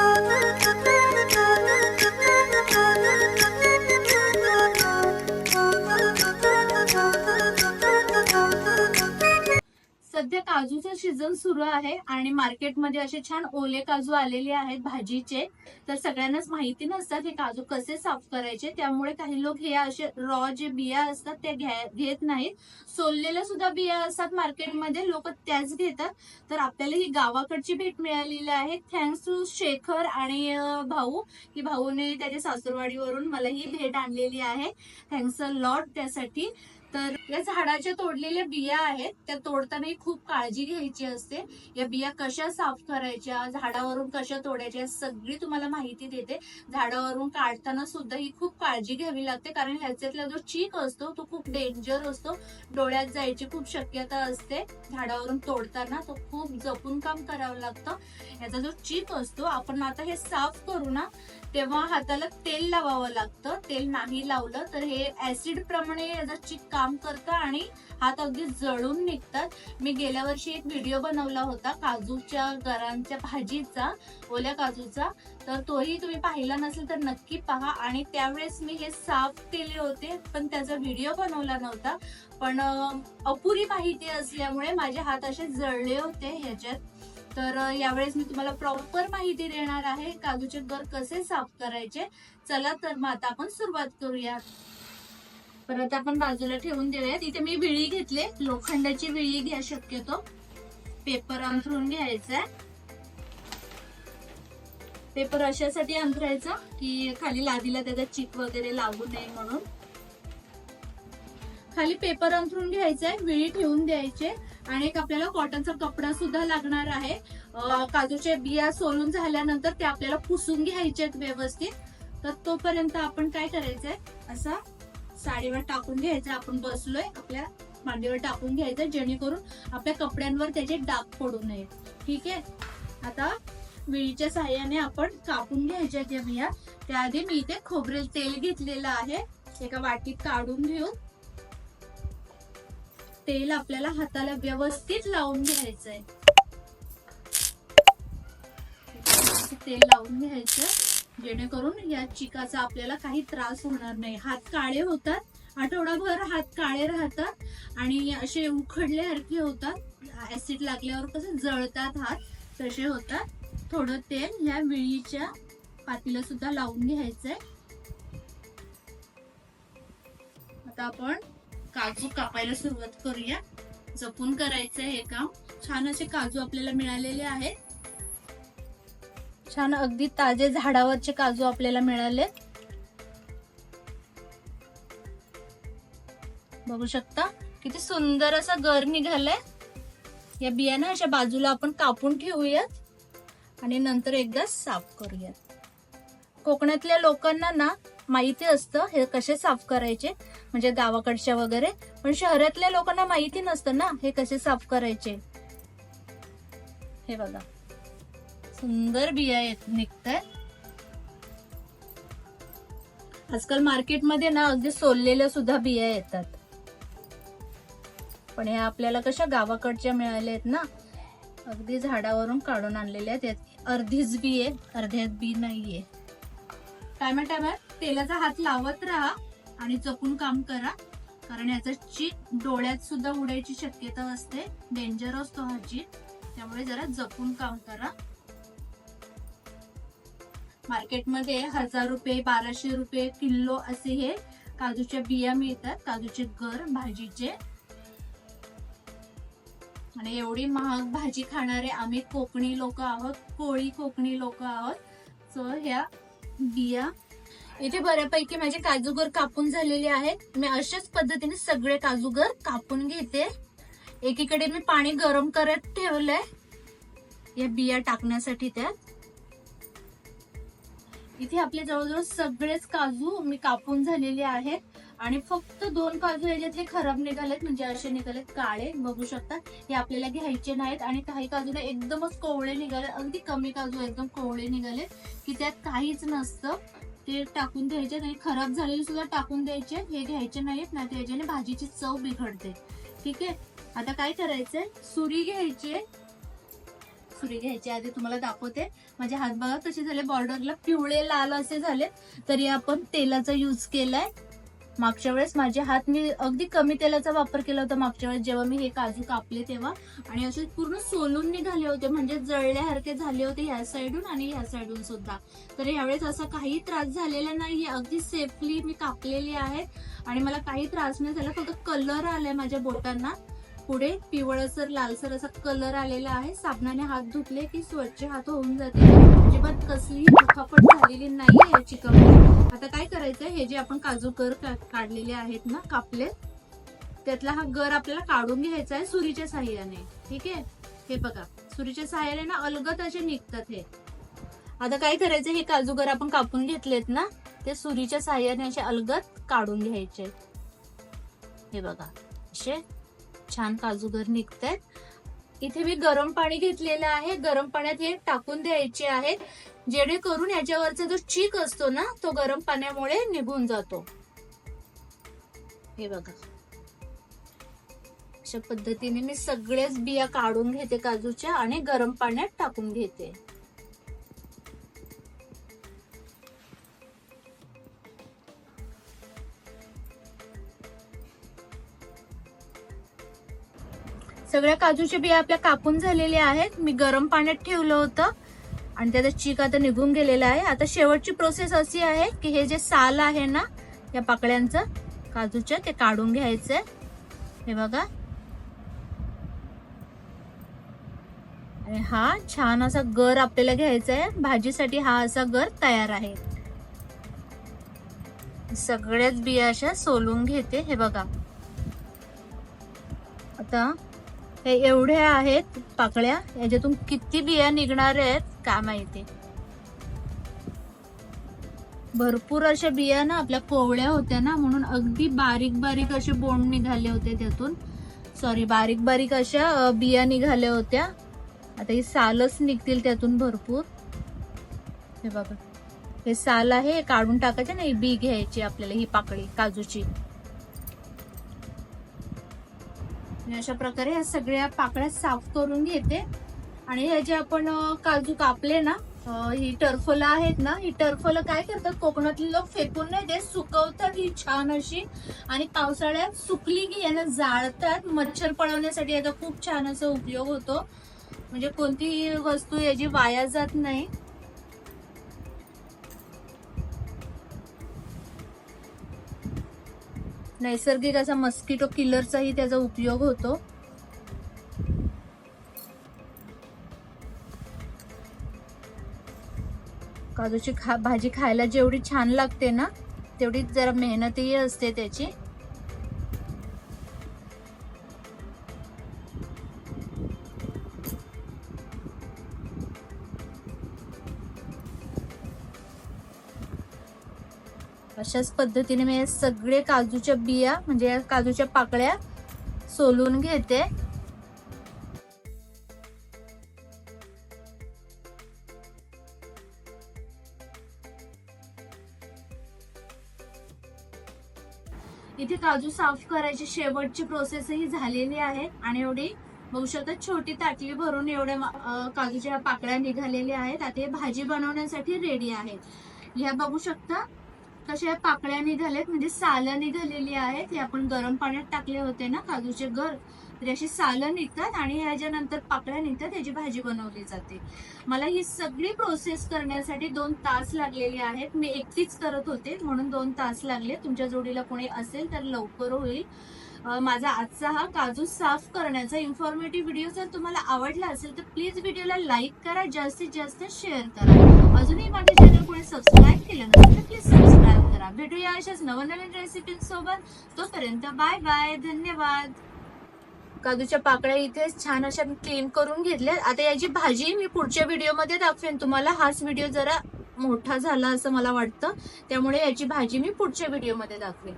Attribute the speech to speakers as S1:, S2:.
S1: Oh, season सुरू आहे आणि मार्केटमध्ये असे छान ओले काजू आलेले आहेत भाजीचे. तर सगळ्यांनाच माहिती नसतात हे काजू कसे साफ करायचे. त्यामुळे काही लोक हे असे रॉ जे बिया असतात ते घेत नाहीत. सोललेल्या सुद्धा बिया असतात मार्केटमध्ये लोक त्याच घेतात. तर आपल्याला ही गावाकडची भेट मिळालेली आहे. थँक्स टू शेखर आणि भाऊ की भाऊने त्याच्या सासूरवाडीवरून मला ही भेट आणलेली आहे. थँक्स अ लॉट त्यासाठी. तर या झाडाच्या तोडलेल्या बिया आहेत. त्या तोडतानाही खूप काळजी घ्यायची असते. या बिया कशा साफ करायच्या झाडावरून कशा तोडायच्या सगळी तुम्हाला माहिती देते. झाडावरून काढताना सुद्धा ही खूप काळजी घ्यावी लागते. कारण ह्याच्यातला जो चीक असतो तो खूप डेंजर असतो. डोळ्यात जायची खूप शक्यता असते. झाडावरून तोडताना तो खूप जपून काम करावं लागतं. याचा जो चीक असतो आपण आता हे साफ करू ना तेव्हा हाताला तेल लावावं लागतं. तेल नाही लावलं तर हे ऍसिड प्रमाणे याचा चीक काम करतं आणि हात अगदी जळून निघतात. मी गेल्या वर्षी एक व्हिडिओ बनवला होता काजूच्या गरांच्या भाजीचा ओल्या काजूचा. तर तोही तुम्ही पाहिला नसेल तर नक्की पहा. आणि त्यावेळेस मी हे साफ केले होते पण त्याचा व्हिडिओ बनवला नव्हता. पण अपुरी माहिती असल्यामुळे माझे हात असे जळले होते ह्याच्यात. तर यावेळेस मी तुम्हाला प्रॉपर माहिती देणार आहे काजूचे गर कसे साफ करायचे. चला तर मग आता आपण सुरुवात करूया परत आपण बाजूला ठेवून देऊयात. इथे मी विळी घेतले. लोखंडाची विळी घ्या शक्यतो. पेपर अंथरून घ्यायचा पेपर अशासाठी अंथरायचा की खाली लादीला त्याचा चिक वगैरे लागू नये म्हणून. खाली पेपर अंथरून घ्यायचा विळी ठेवून द्यायचे. आणि एक आपल्याला कॉटनचा कपडा सुद्धा लागणार आहे. काजूच्या बिया सोलून झाल्यानंतर ते आपल्याला पुसून घ्यायचे आहेत व्यवस्थित. तर तोपर्यंत आपण काय करायचंय? असा साडीवर टाकून घ्यायचं. आपण बसलोय आपल्या मांडीवर टाकून घ्यायचं जेणेकरून आपल्या कपड्यांवर त्याचे डाग पडू नये. ठीक आहे? आता विळीच्या साह्याने आपण कापून घ्यायच्या ज्या बिया. त्याआधी मी इथे खोबरेल तेल घेतलेलं आहे. एका वाटीत काढून घेऊन तेल आपल्याला हाताला व्यवस्थित लावून घ्यायचंय. तेल लावून घ्यायचं. जेणेकरून या चिकाचा आपल्याला काही त्रास होणार नाही. हात काळे होतात आठवडाभर हात काळे राहतात आणि असे उखडल्यासारखे होतात. ऍसिड लागल्यावर कसे जळतात हात तसे होतात. थोडं तेल ह्या विळीच्या पातीला सुद्धा लावून घ्यायचंय. आता आपण काजू कापायला सुरुवात करूया. जपून करायचं हे काम. छान असे काजू आपल्याला मिळालेले आहेत. छान अगदी ताजे झाडावरचे काजू आपल्याला मिळाले. बघू शकता किती सुंदर असा गर निघालाय. या बियाणं अशा बाजूला आपण कापून ठेवूयात आणि नंतर एकदा साफ करूयात. कोकणातल्या लोकांना ना माहिती असतं हे कसे साफ करायचे म्हणजे गावाकडच्या वगैरे पण शहरातल्या लोकांना माहिती नसतं ना हे कसे साफ करायचे. हे बघा. सुंदर बिया येत निघतायत. आजकाल मार्केटमध्ये ना अगदी सोललेल्या सुद्धा बिया येतात. पण ह्या आपल्याला कशा गावाकडच्या मिळाल्या आहेत ना अगदी झाडावरून काढून आणलेल्या आहेत. यात अर्धीच बी आहे अर्ध्यात बी नाहीये. टायमा टायमा तेलाचा हात लावत राहा आणि जपून काम करा. कारण याचा चीक डोळ्यात सुद्धा उडायची शक्यता असते. डेंजर असतो हा चीक त्यामुळे जरा जपून काम करा. मार्केटमध्ये हजार रुपये बाराशे रुपये किलो असे हे काजूच्या बिया मिळतात. काजूचे गर भाजीचे. आणि एवढी महाग भाजी खाणारे आम्ही कोकणी लोक आहोत कोळी कोकणी लोक आहोत. सो ह्या बिया. इथे बऱ्यापैकी माझे काजूगर कापून झालेले आहेत. मी अशाच पद्धतीने सगळे काजूगर कापून घेते. एकीकडे मी पाणी गरम करत ठेवलंय. या बिया टाकण्यासाठी त्यात. इथे आपले जवळजवळ सगळेच काजू मी कापून झालेले आहेत. आणि फक्त दोन काजू याच्यातले खराब निघालेत म्हणजे असे निघालेत काळे बघू शकता. हे आपल्याला घ्यायचे नाहीत आणि काही काजूला एकदमच कोवळे निघाले अगदी कमी काजू एकदम कोवळे निघाले की त्यात काहीच नसतं. ते टाकून द्यायचे नाही खराब झालेले सुद्धा टाकून द्यायचे हे घ्यायचे नाहीत नाही त्याच्याने भाजीची चव बिघडते. ठीक आहे? आता काय करायचंय? सुरी घ्यायची सुरी घ्यायची आधी तुम्हाला दाखवते. माझे हात बघा कसे झाले बॉर्डरला पिवळे लाल असे झाले. तरी आपण तेलाचा यूज केलाय. मागच्या वेळेस माझे हात मी अगदी कमी तेलाचा वापर केला होता मागच्या वेळेस. जेव्हा मी हे काजू कापले तेव्हा आणि असे पूर्ण सोलून निघाले होते. म्हणजे जळल्यासारखे झाले होते ह्या साईडून आणि ह्या साईडून सुद्धा. तर यावेळेस असा काही त्रास झालेला नाही. अगदी सेफली मी कापलेली आहेत. आणि मला काही त्रास नाही झाला. फक्त कलर आलाय माझ्या बोटांना. पुढे पिवळसर लालसर असा कलर आलेला आहे. साबणाने हात धुतले की स्वच्छ हात होऊन जाते. अजिबात कसलीही दुखापट झालेली नाही आहे चिकनमध्ये आता काय करायचं हे जे आपण काजू कर काढलेले आहेत ना कापले त्यातला हा गर आपल्याला काढून घ्यायचा आहे सुरीच्या साह्याने. ठीक आहे? हे बघा सुरीच्या साह्याने ना अलगत असे निघतात हे. आता काय करायचं हे काजू गर आपण कापून घेतलेत ना ते सुरीच्या साह्याने असे अलगत काढून घ्यायचे. हे बघा असे छान काजूगर निघतायत. इथे मी गरम पाणी घेतलेलं आहे. गरम पाण्यात हे टाकून द्यायचे आहेत. जेणेकरून याच्यावरचा जो चीक असतो ना तो गरम पाण्यामुळे निघून जातो. हे बघा. अशा पद्धतीने मी सगळेच बिया काढून घेते काजूच्या आणि गरम पाण्यात टाकून घेते. सगळ्या काजूच्या बिया आपल्या कापून झालेल्या आहेत. मी गरम पाण्यात ठेवलं होतं. आणि त्याचा चीक आता निघून गेलेला आहे. आता शेवटची प्रोसेस अशी आहे की हे जे साल आहे ना या पाकळ्यांचं काजूच्या ते काढून घ्यायचंय. हे बघा. आणि हा छान असा गर आपल्याला घ्यायचा आहे भाजीसाठी हा असा गर तयार आहे. सगळ्याच बिया अशा सोलून घेते. हे बघा. आता हे एवढ्या आहेत पाकळ्या याच्यातून किती बिया निघणार आहेत काय माहिती. भरपूर अशा बिया ना आपल्या कोवळ्या होत्या ना म्हणून अगदी बारीक बारीक असे बोंड निघाले होते त्यातून. सॉरी बारीक बारीक अशा बिया निघाल्या होत्या. आता ही सालच निघतील त्यातून भरपूर. हे बघा. हे साल आहे काढून टाकायचे ना ही बी घ्यायची आपल्याला ही पाकळी काजूची. अशा प्रकारे ह्या सगळ्या पाकळ्या साफ करून घेते. आणि हे जे आपण काजू कापले ना ही टर्फलं आहेत ना ही टर्फलं काय करतात कोकणातले लोक फेकून नाही देत सुकवतात ही छान अशी. आणि पावसाळ्यात सुकली की यांना जाळतात. मच्छर पळवण्यासाठी याचा खूप छान असा उपयोग होतो. म्हणजे कोणतीही वस्तू याची वाया जात नाही. नैसर्गिक असा मस्किटो किलरचाही त्याचा उपयोग होतो. काजूची खा भाजी खायला जेवढी छान लागते ना तेवढीच जरा मेहनतही असते त्याची. अशाच पद्धतीने मी सगळे काजूच्या बिया म्हणजे या काजूच्या पाकळ्या सोलून घेते. इथे काजू साफ करायची शेवटची प्रोसेस ही झालेली आहे आणि एवढी बघू शकता छोटी ताटली भरून एवढ्या काजूच्या पाकळ्या निघालेल्या आहेत. आता हे भाजी बनवण्यासाठी रेडी आहेत ह्या बघू शकता कशा पाकळ्या निघाल्यात म्हणजे सालं निघालेली आहेत हे आपण गरम पाण्यात टाकले होते ना काजूचे घर. तर अशी सालं निघतात आणि ह्याच्यानंतर पाकळ्या निघतात याची भाजी बनवली जाते. मला ही सगळी प्रोसेस करण्यासाठी दोन तास लागलेले आहेत. मी एकटीच करत होते म्हणून दोन तास लागले. तुमच्या जोडीला कोणी असेल तर लवकर होईल. माझा आजचा हा काजू साफ करण्याचा इन्फॉर्मेटिव्ह व्हिडिओ जर तुम्हाला आवडला असेल तर प्लीज व्हिडिओला लाईक करा जास्तीत जास्त शेअर करा. अजूनही माझे चॅनल कोणी सबस्क्राईब केलं नसेल तर प्लीज सबस्क्राईब करा. भेटूया अशाच नवनवीन रेसिपींसोबत तोपर्यंत बाय बाय धन्यवाद. काजूच्या पाकळ्या इथे छान अशा क्लीन करून घेतल्या. आता याची भाजी मी पुढच्या व्हिडिओमध्ये दाखवेन. तुम्हाला हाच व्हिडिओ जरा मोठा झाला असं मला वाटतं. त्यामुळे याची भाजी मी पुढच्या व्हिडिओमध्ये दाखवेन.